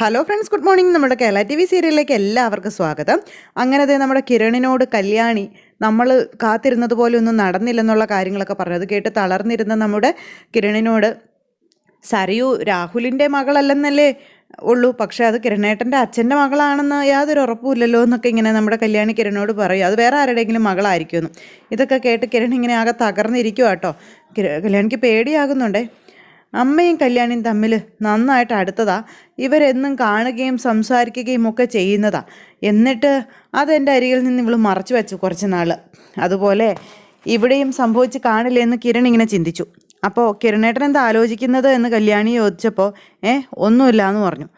Hello friends good morning നമ്മുടെ Kerala T V സീരിയലിലേക്ക് എല്ലാവർക്കും സ്വാഗതം. അങ്ങനെ അതേ നമ്മുടെ കിരണിനോട് കല്യാണി നമ്മൾ കാത്തിരുന്നത് പോലെ ഒന്നും നടന്നില്ലെന്നുള്ള കാര്യങ്ങളൊക്കെ പറഞ്ഞത് കേട്ട് തളർന്നിരുന്ന നമ്മുടെ കിരണിനോട് സരയു രാഹുലിന്റെ മകളല്ലെന്നല്ലേ ഉള്ളൂ. പക്ഷേ അത് കിരണേട്ടന്റെ അച്ഛന്റെ മകളാണെന്ന് യാതൊരു ഉറപ്പുമില്ലല്ലോ എന്നൊക്കെ ഇങ്ങനെ നമ്മുടെ കല്യാണി കിരണിനോട് പറയും. അത് വേറെ ആരുടെയെങ്കിലും മകളായിരിക്കുമെന്ന്. ഇതൊക്കെ കേട്ട് കിരൺ ഇങ്ങനെ ആകെ തകർന്നിരിക്കുക കേട്ടോ കല്യാണിക്ക് പേടിയാകുന്നുണ്ടേ. അമ്മയും കല്യാണിയും തമ്മിൽ നന്നായിട്ട് അടുത്തതാ. ഇവരെന്നും കാണുകയും സംസാരിക്കുകയും ഒക്കെ ചെയ്യുന്നതാ. എന്നിട്ട് അതെന്റെ അരികിൽ നിന്ന് ഇവൾ മറച്ചു വെച്ചു കുറച്ച് നാൾ അതുപോലെ ഇവിടെയും സംഭവിച്ച് കാണില്ലേ എന്ന് കിരൺ ഇങ്ങനെ ചിന്തിച്ചു. അപ്പോൾ കിരണേട്ടൻ എന്താ ആലോചിക്കുന്നത് എന്ന് കല്യാണി ചോദിച്ചപ്പോൾ ഏ ഒന്നുമില്ല എന്ന് പറഞ്ഞു.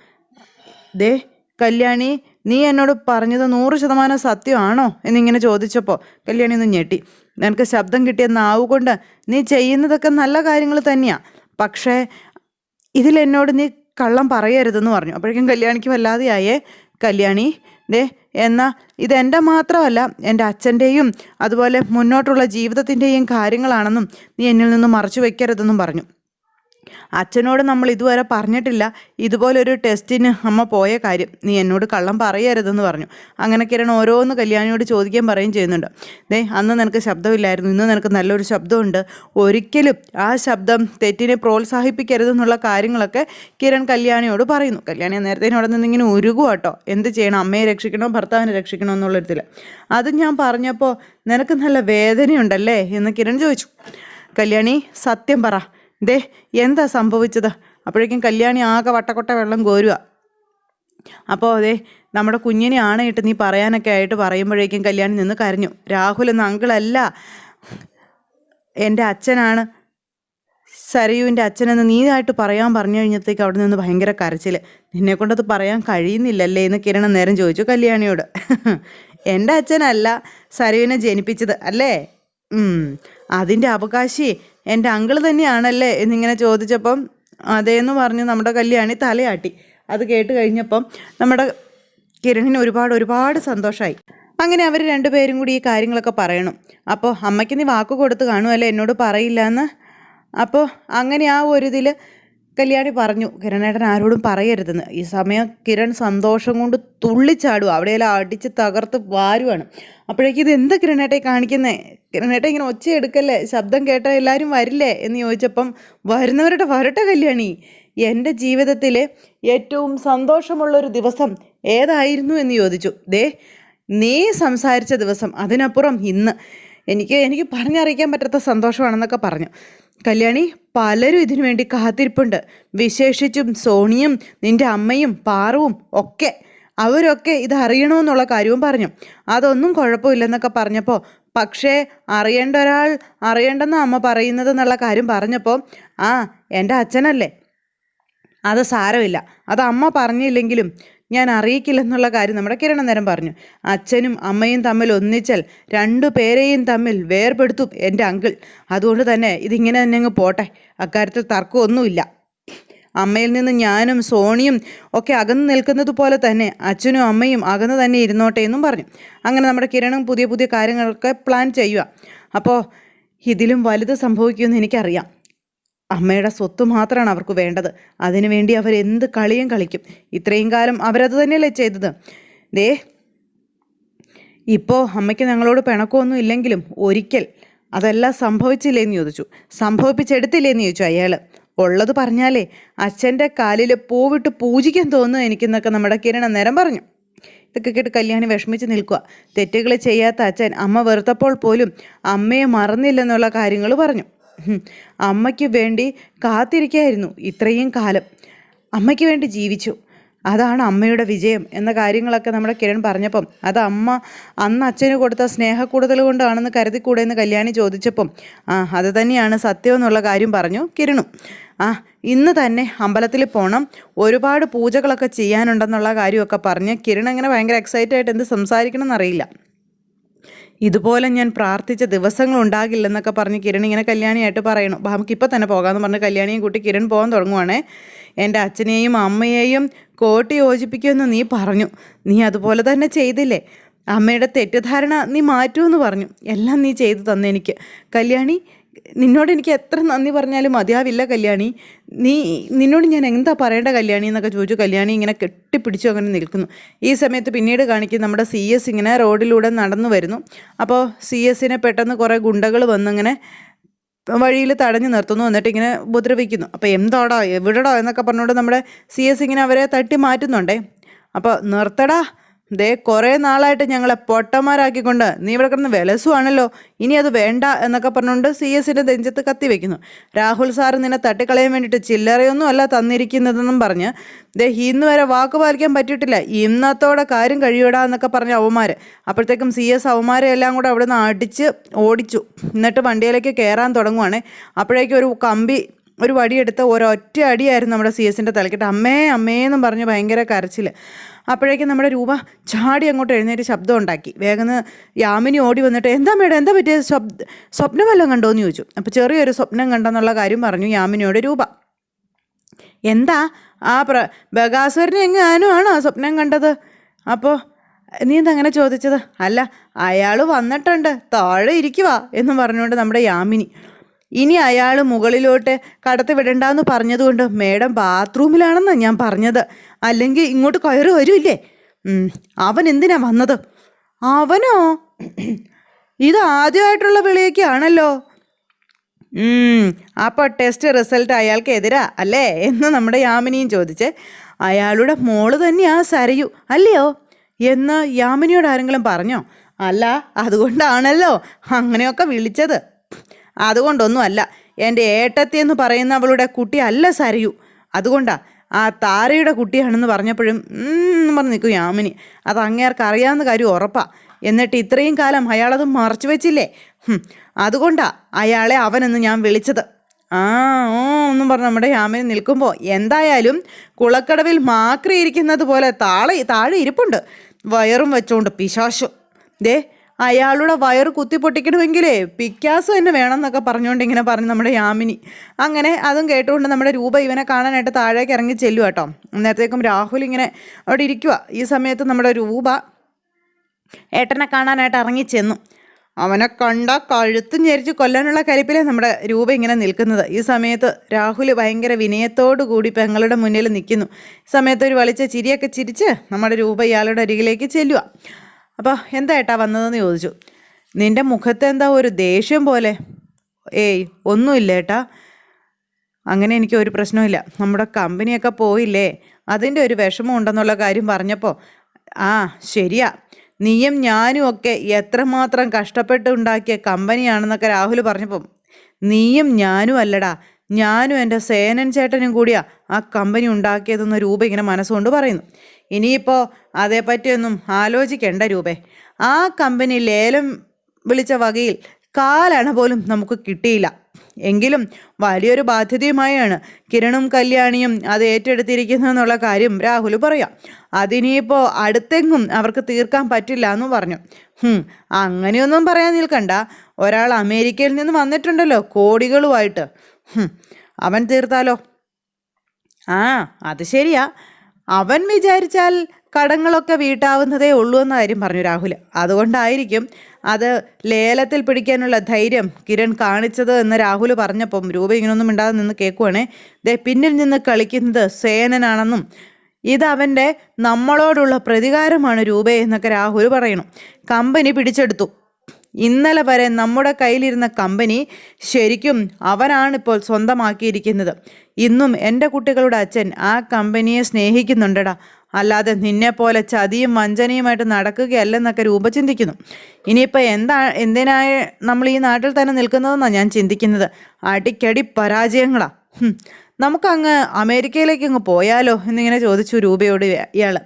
ദേ കല്യാണി നീ എന്നോട് പറഞ്ഞത് നൂറ് ശതമാനം സത്യമാണോ? എന്നിങ്ങനെ ചോദിച്ചപ്പോൾ കല്യാണി ഒന്ന് ഞെട്ടി. നിനക്ക് ശബ്ദം കിട്ടിയ നാവ് കൊണ്ട് നീ ചെയ്യുന്നതൊക്കെ നല്ല കാര്യങ്ങൾ തന്നെയാണ് പക്ഷേ ഇതിലെന്നോട് നീ കള്ളം പറയരുതെന്ന് പറഞ്ഞു. അപ്പോഴേക്കും കല്യാണിക്ക് വല്ലാതെയായേ. കല്യാണി ദേ എന്നാ ഇതെന്റെ മാത്രമല്ല എന്റെ അച്ഛന്റെയും അതുപോലെ മുന്നോട്ടുള്ള ജീവിതത്തിന്റെയും കാര്യങ്ങളാണെന്നും നീ എന്നിൽ നിന്ന് മറച്ചു വയ്ക്കരുതെന്നും പറഞ്ഞു. അച്ഛനോട് നമ്മൾ ഇതുവരെ പറഞ്ഞിട്ടില്ല. ഇതുപോലൊരു ടെസ്റ്റിന് അമ്മ പോയ കാര്യം. നീ എന്നോട് കള്ളം പറയരുതെന്ന് പറഞ്ഞു. അങ്ങനെ കിരൺ ഓരോന്ന് കല്യാണിയോട് ചോദിക്കാൻ പറയുകയും ചെയ്യുന്നുണ്ട്. ദേ അന്ന് നിനക്ക് ശബ്ദമില്ലായിരുന്നു. ഇന്ന് നിനക്ക് നല്ലൊരു ശബ്ദമുണ്ട്. ഒരിക്കലും ആ ശബ്ദം തെറ്റിനെ പ്രോത്സാഹിപ്പിക്കരുതെന്നുള്ള കാര്യങ്ങളൊക്കെ കിരൺ കല്യാണിയോട് പറയുന്നു. കല്യാണി നേരത്തെ അവിടെ നിന്ന് ഇങ്ങനെ ഉരുകും കേട്ടോ എന്ത് ചെയ്യണം? അമ്മയെ രക്ഷിക്കണോ? ഭർത്താവിനെ രക്ഷിക്കണോ എന്നുള്ളൊരിതിൽ അത് ഞാൻ പറഞ്ഞപ്പോൾ നിനക്ക് നല്ല വേദനയുണ്ടല്ലേ? എന്ന് കിരൺ ചോദിച്ചു. കല്യാണി സത്യം പറ. ദേ എന്താ സംഭവിച്ചത്? അപ്പോഴേക്കും കല്യാണി ആകെ വട്ടക്കൊട്ട വെള്ളം കോരുക അപ്പോൾ അതെ നമ്മുടെ കുഞ്ഞിനെ ആണയിട്ട് നീ പറയാനൊക്കെ ആയിട്ട് പറയുമ്പോഴേക്കും കല്യാണി നിന്ന് കരഞ്ഞു. രാഹുൽ എന്ന അങ്കിളല്ല. എന്റെ അച്ഛനാണ്. സരയുവിന്റെ അച്ഛനെന്ന് നീതായിട്ട് പറയാൻ പറഞ്ഞു കഴിഞ്ഞത്തേക്ക് അവിടെ നിന്ന് ഭയങ്കര കരച്ചിൽ നിന്നെ കൊണ്ടത് പറയാൻ കഴിയുന്നില്ലല്ലേ എന്ന് കിരൺ നേരം ചോദിച്ചു കല്യാണിയോട്. എന്റെ അച്ഛനല്ല സരയുവിനെ ജനിപ്പിച്ചത് അല്ലേ? അതിന്റെ അവകാശി എന്റെ അങ്കിൾ തന്നെയാണല്ലേ എന്നിങ്ങനെ ചോദിച്ചപ്പം അതേന്ന് പറഞ്ഞ് നമ്മുടെ കല്യാണി തലയാട്ടി. അത് കേട്ട് കഴിഞ്ഞപ്പം നമ്മുടെ കിരണിന് ഒരുപാട് ഒരുപാട് സന്തോഷമായി അങ്ങനെ അവർ രണ്ടുപേരും കൂടി ഈ കാര്യങ്ങളൊക്കെ പറയണം. അപ്പോൾ അമ്മയ്ക്ക് നീ വാക്ക് കൊടുത്ത് കാണുമല്ലേ എന്നോട് പറയില്ല എന്ന് അപ്പോൾ അങ്ങനെ ആ ഒരു ഇതിൽ കല്യാണി പറഞ്ഞു കിരണേട്ടൻ ആരോടും പറയരുതെന്ന്. ഈ സമയം കിരൺ സന്തോഷം കൊണ്ട് തുള്ളിച്ചാടുക അവിടെയെല്ലാം അടിച്ച് തകർത്ത് വാരുവാണ്. അപ്പോഴേക്കും ഇത് എന്താ കിരണേട്ടെ കാണിക്കുന്നേ? കിരണേട്ട ഇങ്ങനെ ഒച്ച എടുക്കല്ലേ? ശബ്ദം കേട്ടാൽ എല്ലാവരും വരില്ലേ? എന്ന് ചോദിച്ചപ്പം വരുന്നവരുടെ വരട്ടെ കല്യാണി. എന്റെ ജീവിതത്തിലെ ഏറ്റവും സന്തോഷമുള്ളൊരു ദിവസം ഏതായിരുന്നു? എന്ന് ചോദിച്ചു. ദേ നീ സംസാരിച്ച ദിവസം. അതിനപ്പുറം ഇന്ന്. എനിക്ക് എനിക്ക് പറഞ്ഞറിയിക്കാൻ പറ്റാത്ത സന്തോഷമാണെന്നൊക്കെ പറഞ്ഞു. കല്യാണി പലരും ഇതിനു വേണ്ടി കാത്തിരിപ്പുണ്ട്. വിശേഷിച്ചും സോണിയും നിന്റെ അമ്മയും പാറവും ഒക്കെ. അവരൊക്കെ ഇത് അറിയണമെന്നുള്ള കാര്യവും പറഞ്ഞു. അതൊന്നും കുഴപ്പമില്ലെന്നൊക്കെ പറഞ്ഞപ്പോൾ പക്ഷേ അറിയേണ്ട ഒരാൾ അറിയേണ്ടെന്ന് അമ്മ പറയുന്നത് എന്നുള്ള കാര്യം പറഞ്ഞപ്പോൾ ആ എന്റെ അച്ഛനല്ലേ? അത് സാരമില്ല. അത് അമ്മ പറഞ്ഞില്ലെങ്കിലും ഞാൻ അറിയിക്കില്ലെന്നുള്ള കാര്യം നമ്മുടെ കിരണം നേരം പറഞ്ഞു. അച്ഛനും അമ്മയും തമ്മിൽ ഒന്നിച്ചാൽ രണ്ടു പേരെയും തമ്മിൽ വേർപെടുത്തും എന്റെ അങ്കിൾ. അതുകൊണ്ട് തന്നെ ഇതിങ്ങനെ തന്നെ അങ്ങ് പോട്ടെ. അക്കാര്യത്തിൽ തർക്കമൊന്നുമില്ല. അമ്മയിൽ നിന്ന് ഞാനും സോണിയും ഒക്കെ അകന്നു നിൽക്കുന്നത് പോലെ തന്നെ അച്ഛനും അമ്മയും അകന്നു തന്നെ ഇരുന്നോട്ടെ എന്നും പറഞ്ഞു. അങ്ങനെ നമ്മുടെ കിരണും പുതിയ പുതിയ കാര്യങ്ങളൊക്കെ പ്ലാൻ ചെയ്യുക. അപ്പോൾ ഇതിലും വലുത് സംഭവിക്കുമെന്ന് എനിക്കറിയാം. അമ്മയുടെ സ്വത്ത് മാത്രമാണ് അവർക്ക് വേണ്ടത്. അതിനുവേണ്ടി അവർ എന്ത് കളിയും കളിക്കും. ഇത്രയും കാലം അവരത് തന്നെയല്ലേ ചെയ്തത്. ദേ ഇപ്പോൾ അമ്മയ്ക്ക് ഞങ്ങളോട് പിണക്കമൊന്നും ഇല്ലെങ്കിലും ഒരിക്കൽ അതെല്ലാം സംഭവിച്ചില്ലേന്ന് ചോദിച്ചു. സംഭവിപ്പിച്ചെടുത്തില്ലേന്ന് ചോദിച്ചു അയാൾ ഉള്ളത് പറഞ്ഞാലേ അച്ഛന്റെ കാലിൽ പൂവിട്ട് പൂജിക്കാൻ തോന്നുന്നു എനിക്കെന്നൊക്കെ നമ്മുടെ കിരണ നേരം പറഞ്ഞു. ഇതൊക്കെ കേട്ട് കല്യാണി വിഷമിച്ച് നിൽക്കുക തെറ്റുകൾ ചെയ്യാത്ത അച്ഛൻ അമ്മ വെറുത്തപ്പോൾ പോലും അമ്മയെ മറന്നില്ലെന്നുള്ള കാര്യങ്ങൾ പറഞ്ഞു. അമ്മയ്ക്ക് വേണ്ടി കാത്തിരിക്കായിരുന്നു ഇത്രയും കാലം. അമ്മയ്ക്ക് വേണ്ടി ജീവിച്ചു. അതാണ് അമ്മയുടെ വിജയം എന്ന കാര്യങ്ങളൊക്കെ നമ്മുടെ കിരൺ പറഞ്ഞപ്പം അത് അമ്മ അന്ന് അച്ഛന് കൊടുത്ത സ്നേഹക്കൂടുതൽ കൊണ്ടാണെന്ന് കരുതിക്കൂടെ എന്ന് കല്യാണി ചോദിച്ചപ്പം ആ അത് തന്നെയാണ് സത്യം എന്നുള്ള കാര്യം പറഞ്ഞു കിരണും. ആ ഇന്ന് തന്നെ അമ്പലത്തിൽ പോകണം ഒരുപാട് പൂജകളൊക്കെ ചെയ്യാനുണ്ടെന്നുള്ള കാര്യമൊക്കെ പറഞ്ഞ് കിരൺ അങ്ങനെ ഭയങ്കര എക്സൈറ്റഡ് ആയിട്ട് എന്ത് സംസാരിക്കണം എന്നറിയില്ല ഇതുപോലെ ഞാൻ പ്രാർത്ഥിച്ച ദിവസങ്ങൾ ഉണ്ടാകില്ലെന്നൊക്കെ പറഞ്ഞ് കിരൺ ഇങ്ങനെ കല്യാണിയായിട്ട് പറയണു നമുക്ക് ഇപ്പം തന്നെ പോകാമെന്ന് പറഞ്ഞ് കല്യാണിയും കൂട്ടി കിരൺ പോകാൻ തുടങ്ങുവാണേ. എന്റെ അച്ഛനെയും അമ്മയെയും കോട്ടി യോജിപ്പിക്കുമെന്ന് നീ പറഞ്ഞു. നീ അതുപോലെ തന്നെ ചെയ്തില്ലേ? അമ്മയുടെ തെറ്റിദ്ധാരണ നീ മാറ്റുമെന്ന് പറഞ്ഞു. എല്ലാം നീ ചെയ്തു തന്നെനിക്ക്. കല്യാണി നിന്നോട് എനിക്ക് എത്ര നന്ദി പറഞ്ഞാലും മതിയാവില്ല കല്യാണി. നീ നിന്നോട് ഞാൻ എന്താ പറയേണ്ട കല്യാണി എന്നൊക്കെ ചോദിച്ചു. കല്യാണി ഇങ്ങനെ കെട്ടിപ്പിടിച്ചു അങ്ങനെ നിൽക്കുന്നു. ഈ സമയത്ത് പിന്നീട് കാണിക്കും നമ്മുടെ സി എസ് ഇങ്ങനെ റോഡിലൂടെ നടന്നു വരുന്നു. അപ്പോൾ സി എസിനെ പെട്ടെന്ന് കുറേ ഗുണ്ടകൾ വന്നിങ്ങനെ വഴിയിൽ തടഞ്ഞു നിർത്തുന്നു. എന്നിട്ട് ഇങ്ങനെ ഉപദ്രവിക്കുന്നു. അപ്പോൾ എന്തോടാ? എവിടെടാ? എന്നൊക്കെ പറഞ്ഞുകൊണ്ട് നമ്മുടെ സി എസ് ഇങ്ങനെ അവരെ തട്ടി മാറ്റുന്നുണ്ടേ. അപ്പോൾ നിർത്തടാ. ദേ കുറേ നാളായിട്ട് ഞങ്ങളെ പൊട്ടന്മാരാക്കിക്കൊണ്ട് നീ ഇവിടെ കിടന്ന് വിലസുവാണല്ലോ. ഇനി അത് വേണ്ട എന്നൊക്കെ പറഞ്ഞുകൊണ്ട് സി എസിന്റെ നെഞ്ചത്ത് കത്തി വെക്കുന്നു. രാഹുൽ സാർ നിന്നെ തട്ടിക്കളയാൻ വേണ്ടിയിട്ട് ചില്ലറയൊന്നും അല്ല തന്നിരിക്കുന്നതെന്നും പറഞ്ഞ് ദേ ഇന്ന് വരെ വാക്ക് പാലിക്കാൻ പറ്റിയിട്ടില്ല. ഇന്നത്തോടെ കാര്യം കഴിയൂടാ എന്നൊക്കെ പറഞ്ഞ അവമാര് അപ്പോഴത്തേക്കും സി എസ് അവന്മാരെ എല്ലാം കൂടെ അവിടെ നിന്ന് അടിച്ച് ഓടിച്ചു. എന്നിട്ട് വണ്ടിയിലേക്ക് കയറാൻ തുടങ്ങുവാണ്. അപ്പോഴേക്കും ഒരു കമ്പി ഒരു വടിയെടുത്ത് ഒരൊറ്റ അടിയായിരുന്നു നമ്മുടെ സി എസിന്റെ തലക്കെട്ട്. അമ്മേ അമ്മേ എന്നും പറഞ്ഞ് ഭയങ്കര കരച്ചിൽ അപ്പോഴേക്കും നമ്മുടെ രൂപ ചാടി അങ്ങോട്ട് എഴുന്നേറ്റ് ശബ്ദം ഉണ്ടാക്കി. വേഗം യാമിനി ഓടി വന്നിട്ട് എന്താ മേഡം എന്താ പറ്റിയ? ശബ്ദ സ്വപ്നം കണ്ടോ എന്ന് ചോദിച്ചു. അപ്പോൾ ചെറിയൊരു സ്വപ്നം കണ്ടെന്നുള്ള കാര്യം പറഞ്ഞു യാമിനിയോട് രൂപ. എന്താ? ആ പ്ര ബഗാസുരനെ എങ്ങാനും ആണോ സ്വപ്നം കണ്ടത്? അപ്പോൾ നീ എന്തങ്ങനെ ചോദിച്ചത്? അല്ല അയാൾ വന്നിട്ടുണ്ട്. താഴെ ഇരിക്കുവാ എന്ന് പറഞ്ഞുകൊണ്ട് നമ്മുടെ യാമിനി ഇനി അയാൾ മുകളിലോട്ട് കടത്തി വിടണ്ടെന്ന് പറഞ്ഞതുകൊണ്ട് മേഡം ബാത്റൂമിലാണെന്നാണ് ഞാൻ പറഞ്ഞത്. അല്ലെങ്കിൽ ഇങ്ങോട്ട് കയറി വരൂല്ലേ അവൻ എന്തിനാ വന്നത്? അവനോ? ഇത് ആദ്യമായിട്ടുള്ള വിളിയൊക്കെയാണല്ലോ. അപ്പോൾ ടെസ്റ്റ് റിസൾട്ട് അയാൾക്ക് എതിരാ അല്ലേ? എന്ന് നമ്മുടെ യാമിനിയും ചോദിച്ച് അയാളുടെ മോൾ തന്നെയാ സരയു അല്ലയോ? എന്ന് യാമിനിയോട് ആരെങ്കിലും പറഞ്ഞോ? അല്ല അതുകൊണ്ടാണല്ലോ അങ്ങനെയൊക്കെ വിളിച്ചത്. അതുകൊണ്ടൊന്നും അല്ല എന്റെ ഏട്ടത്തി എന്ന് പറയുന്ന അവളുടെ കുട്ടി അല്ല സരയു. അതുകൊണ്ടാ ആ താരയുടെ കുട്ടിയാണെന്ന് പറഞ്ഞപ്പോഴും പറഞ്ഞ് നിൽക്കും യാമിനി. അത് അങ്ങേർക്ക് അറിയാവുന്ന കാര്യം ഉറപ്പാ. എന്നിട്ട് ഇത്രയും കാലം അയാളത് മറച്ചു വെച്ചില്ലേ? അതുകൊണ്ടാ അയാളെ അവനെന്ന് ഞാൻ വിളിച്ചത്. ആ ഓ എന്നും പറഞ്ഞ് നമ്മുടെ യാമിനി നിൽക്കുമ്പോൾ എന്തായാലും കുളക്കടവിൽ മാക്രി ഇരിക്കുന്നത് പോലെ താളെ താഴെ ഇരിപ്പുണ്ട്. വയറും വെച്ചോണ്ട് പിശാശു. ദേ അയാളുടെ വയറ് കുത്തിപ്പൊട്ടിക്കണമെങ്കിലേ പിക്കാസ് തന്നെ വേണം എന്നൊക്കെ പറഞ്ഞുകൊണ്ട് ഇങ്ങനെ പറഞ്ഞു നമ്മുടെ യാമിനി. അങ്ങനെ അതും കേട്ടുകൊണ്ട് നമ്മുടെ രൂപ ഇവനെ കാണാനായിട്ട് താഴേക്ക് ഇറങ്ങി ചെല്ലുക കേട്ടോ നേരത്തേക്കും രാഹുൽ ഇങ്ങനെ അവിടെ ഇരിക്കുക ഈ സമയത്ത് നമ്മുടെ രൂപ ഏട്ടനെ കാണാനായിട്ട് ഇറങ്ങി ചെന്നു. അവനെ കണ്ട കഴുത്ത് ഞെരിച്ച് കൊല്ലാനുള്ള കലിപ്പിലെ നമ്മുടെ രൂപ ഇങ്ങനെ നിൽക്കുന്നത്. ഈ സമയത്ത് രാഹുൽ ഭയങ്കര വിനയത്തോടു കൂടി പെങ്ങളുടെ മുന്നിൽ നിൽക്കുന്നു. സമയത്ത് ഒരു വളിച്ച ചിരിയൊക്കെ ചിരിച്ച് നമ്മുടെ രൂപ ഇയാളുടെ അരികിലേക്ക് ചെല്ലുക അപ്പോൾ എന്താ ഏട്ടാ വന്നതെന്ന് ചോദിച്ചു. നിന്റെ മുഖത്ത് എന്താ ഒരു ദേഷ്യം പോലെ? ഏയ് ഒന്നുമില്ല ഏട്ടാ. അങ്ങനെ എനിക്ക് ഒരു പ്രശ്നമില്ല നമ്മുടെ കമ്പനിയൊക്കെ പോയില്ലേ? അതിന്റെ ഒരു വിഷമം ഉണ്ടെന്നുള്ള കാര്യം പറഞ്ഞപ്പോൾ ആ ശരിയാ. നീയും ഞാനും ഒക്കെ എത്രമാത്രം കഷ്ടപ്പെട്ട് ഉണ്ടാക്കിയ കമ്പനിയാണെന്നൊക്കെ രാഹുൽ പറഞ്ഞപ്പം നീയും ഞാനും അല്ലടാ. ഞാനും എന്റെ സേനൻ ചേട്ടനും കൂടിയാ ആ കമ്പനി ഉണ്ടാക്കിയതെന്ന് രൂപ ഇങ്ങനെ മനസ്സുകൊണ്ട് പറയുന്നു. ഇനിയിപ്പോൾ അതേപ്പറ്റിയൊന്നും ആലോചിക്കേണ്ട രൂപേ. ആ കമ്പനി ലേലം വിളിച്ച വകയിൽ കാലണ പോലും നമുക്ക് കിട്ടിയില്ല. എങ്കിലും വലിയൊരു ബാധ്യതയുമായാണ് കിരണും കല്യാണിയും അത് ഏറ്റെടുത്തിരിക്കുന്നു എന്നുള്ള കാര്യം രാഹുൽ പറയാം. അതിനിപ്പോൾ അടുത്തെങ്ങും അവർക്ക് തീർക്കാൻ പറ്റില്ല എന്ന് പറഞ്ഞു. അങ്ങനെയൊന്നും പറയാൻ നിൽക്കണ്ട. ഒരാൾ അമേരിക്കയിൽ നിന്ന് വന്നിട്ടുണ്ടല്ലോ കോടികളുമായിട്ട്. അവൻ തീർത്താലോ? ആ അത് ശരിയാ. അവൻ വിചാരിച്ചാൽ കടങ്ങളൊക്കെ വീട്ടാവുന്നതേ ഉള്ളൂ എന്ന കാര്യം പറഞ്ഞു രാഹുൽ. അതുകൊണ്ടായിരിക്കും അത് ലേലത്തിൽ പിടിക്കാനുള്ള ധൈര്യം കിരൺ കാണിച്ചത് എന്ന് രാഹുൽ പറഞ്ഞപ്പം രൂപ ഇങ്ങനൊന്നും ഇണ്ടാതെ നിന്ന് കേൾക്കുവാണേ. ദേ പിന്നിൽ നിന്ന് കളിക്കുന്നത് സേനനാണെന്നും ഇത് അവന്റെ നമ്മളോടുള്ള പ്രതികാരമാണ് രൂപ എന്നൊക്കെ രാഹുൽ പറയണം. കമ്പനി പിടിച്ചെടുത്തു. ഇന്നലെ വരെ നമ്മുടെ കയ്യിലിരുന്ന കമ്പനി ശരിക്കും അവനാണിപ്പോൾ സ്വന്തമാക്കിയിരിക്കുന്നത്. ഇന്നും എന്റെ കുട്ടികളുടെ അച്ഛൻ ആ കമ്പനിയെ സ്നേഹിക്കുന്നുണ്ടടാ. അല്ലാതെ നിന്നെപ്പോലെ ചതിയും വഞ്ചനയുമായിട്ട് നടക്കുകയല്ലെന്നൊക്കെ രൂപചിന്തിക്കുന്നു. ഇനിയിപ്പോൾ എന്താ എന്തിനായ നമ്മൾ ഈ നാട്ടിൽ തന്നെ നിൽക്കുന്നതെന്നാണ് ഞാൻ ചിന്തിക്കുന്നത്? അടിക്കടി പരാജയങ്ങളാ. നമുക്കങ്ങ് അമേരിക്കയിലേക്ക് അങ്ങ് പോയാലോ എന്നിങ്ങനെ ചോദിച്ചു രൂപയോട് ഇയാൾ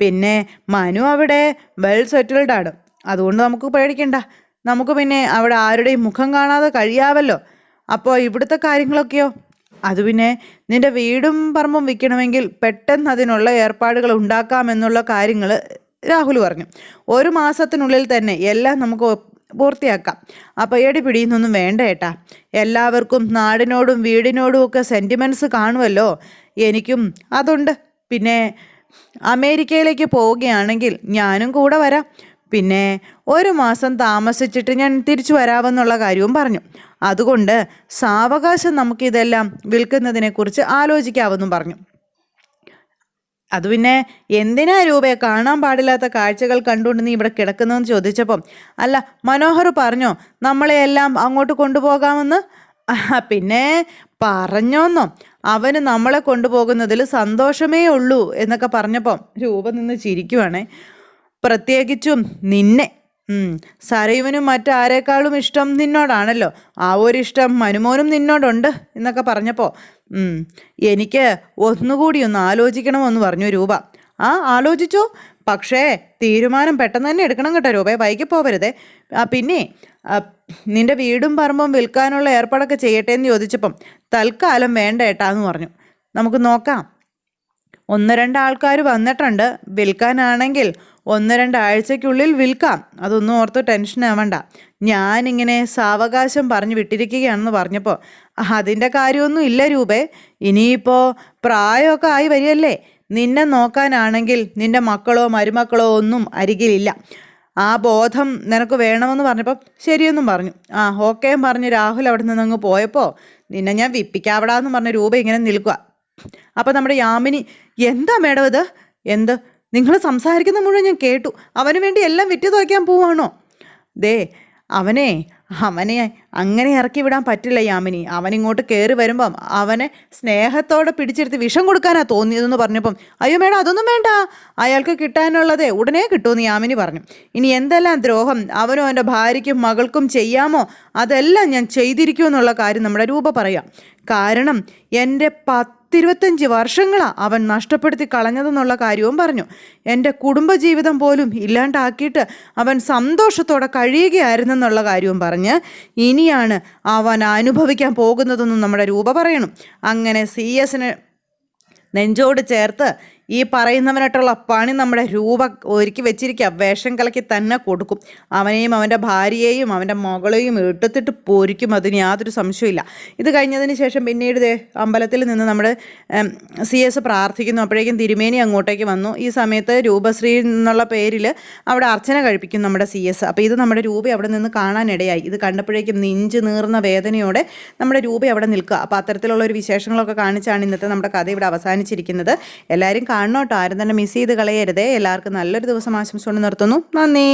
പിന്നെ മനു അവിടെ വെൽ സെറ്റിൽഡ് ആണ് അതുകൊണ്ട് നമുക്ക് പേടിക്കണ്ട. നമുക്ക് പിന്നെ അവിടെ ആരുടെയും മുഖം കാണാതെ കഴിയാവല്ലോ. അപ്പോൾ ഇവിടുത്തെ കാര്യങ്ങളൊക്കെയോ? അത് പിന്നെ നിന്റെ വീടും പറമ്പും വിൽക്കണമെങ്കിൽ പെട്ടെന്ന് അതിനുള്ള ഏർപ്പാടുകൾ ഉണ്ടാക്കാമെന്നുള്ള കാര്യങ്ങൾ രാഹുൽ പറഞ്ഞു. ഒരു മാസത്തിനുള്ളിൽ തന്നെ എല്ലാം നമുക്ക് പൂർത്തിയാക്കാം. അപ്പോൾ ഏടി പിടിയുന്നൊന്നും വേണ്ട ഏട്ടാ. എല്ലാവർക്കും നാടിനോടും വീടിനോടും ഒക്കെ സെന്റിമെന്റ്സ് കാണുമല്ലോ എനിക്കും അതുണ്ട്. പിന്നെ അമേരിക്കയിലേക്ക് പോവുകയാണെങ്കിൽ ഞാനും കൂടെ വരാം. പിന്നെ ഒരു മാസം താമസിച്ചിട്ട് ഞാൻ തിരിച്ചു വരാമെന്നുള്ള കാര്യവും പറഞ്ഞു. അതുകൊണ്ട് സാവകാശം നമുക്കിതെല്ലാം വിൽക്കുന്നതിനെക്കുറിച്ച് ആലോചിക്കാമെന്നും പറഞ്ഞു. അത് പിന്നെ എന്തിനാ രൂപയെ കാണാൻ പാടില്ലാത്ത കാഴ്ചകൾ കണ്ടുകൊണ്ട് നീ ഇവിടെ കിടക്കുന്നതെന്ന് ചോദിച്ചപ്പം അല്ല മനോഹർ പറഞ്ഞോ നമ്മളെ എല്ലാം അങ്ങോട്ട് കൊണ്ടുപോകാമെന്ന്? പിന്നെ പറഞ്ഞോന്നോ അവന് നമ്മളെ കൊണ്ടുപോകുന്നതിൽ സന്തോഷമേ ഉള്ളൂ എന്നൊക്കെ പറഞ്ഞപ്പം രൂപ നിന്ന് ചിരിക്കുവാണേ. പ്രത്യേകിച്ചും നിന്നെ. സരയുവിനും മറ്റാരേക്കാളും ഇഷ്ടം നിന്നോടാണല്ലോ. ആ ഒരു ഇഷ്ടം മനുമോനും നിന്നോടുണ്ട് എന്നൊക്കെ പറഞ്ഞപ്പോൾ എനിക്ക് ഒന്നുകൂടി ഒന്ന് ആലോചിക്കണമെന്ന് പറഞ്ഞു രൂപ. ആ ആലോചിച്ചോ. പക്ഷേ തീരുമാനം പെട്ടെന്ന് തന്നെ എടുക്കണം കേട്ടോ രൂപയെ വൈകി പോവരുതേ. പിന്നെ നിന്റെ വീടും പറമ്പും വിൽക്കാനുള്ള ഏർപ്പാടൊക്കെ ചെയ്യട്ടെ എന്ന് ചോദിച്ചപ്പം തൽക്കാലം വേണ്ട ഏട്ടാന്ന് പറഞ്ഞു. നമുക്ക് നോക്കാം. ഒന്ന് രണ്ട് ആൾക്കാർ വന്നിട്ടുണ്ട്. വിൽക്കാനാണെങ്കിൽ ഒന്ന് രണ്ടാഴ്ചയ്ക്കുള്ളിൽ വിൽക്കാം. അതൊന്നും ഓർത്ത് ടെൻഷൻ ആവണ്ട. ഞാനിങ്ങനെ സാവകാശം പറഞ്ഞു വിട്ടിരിക്കുകയാണെന്ന് പറഞ്ഞപ്പോൾ അതിന്റെ കാര്യമൊന്നും ഇല്ല രൂപേ. ഇനിയിപ്പോൾ പ്രായമൊക്കെ ആയി വരികയല്ലേ? നിന്നെ നോക്കാനാണെങ്കിൽ നിന്റെ മക്കളോ മരുമക്കളോ ഒന്നും അരികിലില്ല. ആ ബോധം നിനക്ക് വേണമെന്ന് പറഞ്ഞപ്പോൾ ശരിയെന്നും പറഞ്ഞു. ആ ഓക്കേം പറഞ്ഞ് രാഹുൽ അവിടെ നിന്ന് അങ്ങ് പോയപ്പോൾ നിന്നെ ഞാൻ വിപ്പിക്കാവിടാന്ന് പറഞ്ഞ രൂപ ഇങ്ങനെ നിൽക്കുക അപ്പം നമ്മുടെ യാമിനി എന്താ മേഡം ഇത്? എന്ത്? നിങ്ങൾ സംസാരിക്കുന്ന മുഴുവൻ ഞാൻ കേട്ടു. അവന് വേണ്ടി എല്ലാം വിറ്റ് തുറയ്ക്കാൻ പോവാണോ? ദേ അവനെ അവനെ അങ്ങനെ ഇറക്കി വിടാൻ പറ്റില്ല യാമിനി. അവനിങ്ങോട്ട് കയറി വരുമ്പം അവനെ സ്നേഹത്തോടെ പിടിച്ചെടുത്ത് വിഷം കൊടുക്കാനാ തോന്നിയതെന്ന് പറഞ്ഞപ്പം അയ്യോ മേഡം അതൊന്നും വേണ്ട. അയാൾക്ക് കിട്ടാനുള്ളതേ ഉടനെ കിട്ടുമെന്ന് യാമിനി പറഞ്ഞു. ഇനി എന്തെല്ലാം ദ്രോഹം അവനും അവന്റെ ഭാര്യയ്ക്കും മകൾക്കും ചെയ്യാമോ? അതെല്ലാം ഞാൻ ചെയ്തിരിക്കുമെന്നുള്ള കാര്യം നമ്മുടെ രൂപ പറയാം. കാരണം എന്റെ പത്തിരുപത്തഞ്ച് വർഷങ്ങളാണ് അവൻ നഷ്ടപ്പെടുത്തി കളഞ്ഞതെന്നുള്ള കാര്യവും പറഞ്ഞു. എന്റെ കുടുംബജീവിതം പോലും ഇല്ലാണ്ടാക്കിയിട്ട് അവൻ സന്തോഷത്തോടെ കഴിയുകയായിരുന്നെന്നുള്ള കാര്യവും പറഞ്ഞ് ഇനിയാണ് അവൻ അനുഭവിക്കാൻ പോകുന്നതെന്നും നമ്മുടെ രൂപ പറയണം. അങ്ങനെ സി എസിന് നെഞ്ചോട് ചേർത്ത് ഈ പറയുന്നവനായിട്ടുള്ള പണി നമ്മുടെ രൂപ ഒരുക്കി വെച്ചിരിക്കുക. വേഷം കലക്കി തന്നെ കൊടുക്കും. അവനെയും അവന്റെ ഭാര്യയെയും അവന്റെ മകളെയും ഇട്ടത്തിട്ട് പൊരിക്കും. അതിന് യാതൊരു സംശയമില്ല ഇത് കഴിഞ്ഞതിന് ശേഷം പിന്നീട് അമ്പലത്തിൽ നിന്ന് നമ്മുടെ സി എസ് പ്രാർത്ഥിക്കുന്നു. അപ്പോഴേക്കും തിരുമേനി അങ്ങോട്ടേക്ക് വന്നു. ഈ സമയത്ത് രൂപശ്രീ എന്നുള്ള പേരിൽ അവിടെ അർച്ചന കഴിപ്പിക്കും നമ്മുടെ സി എസ്. അപ്പോൾ ഇത് നമ്മുടെ രൂപ അവിടെ നിന്ന് കാണാനിടയായി. ഇത് കണ്ടപ്പോഴേക്കും നെഞ്ച് നീർന്ന വേദനയോടെ നമ്മുടെ രൂപ അവിടെ നിൽക്കുക. അപ്പോൾ അത്തരത്തിലുള്ള ഒരു വിശേഷങ്ങളൊക്കെ കാണിച്ചാണ് ഇന്നത്തെ നമ്മുടെ കഥ ഇവിടെ അവസാനിച്ചിരിക്കുന്നത്. എല്ലാവരും കാണണം കേട്ടോ ആരും തന്നെ മിസ് ചെയ്ത് കളയരുതേ. എല്ലാവർക്കും നല്ലൊരു ദിവസം ആശംസിച്ചുകൊണ്ട് നിർത്തുന്നു. നന്ദി.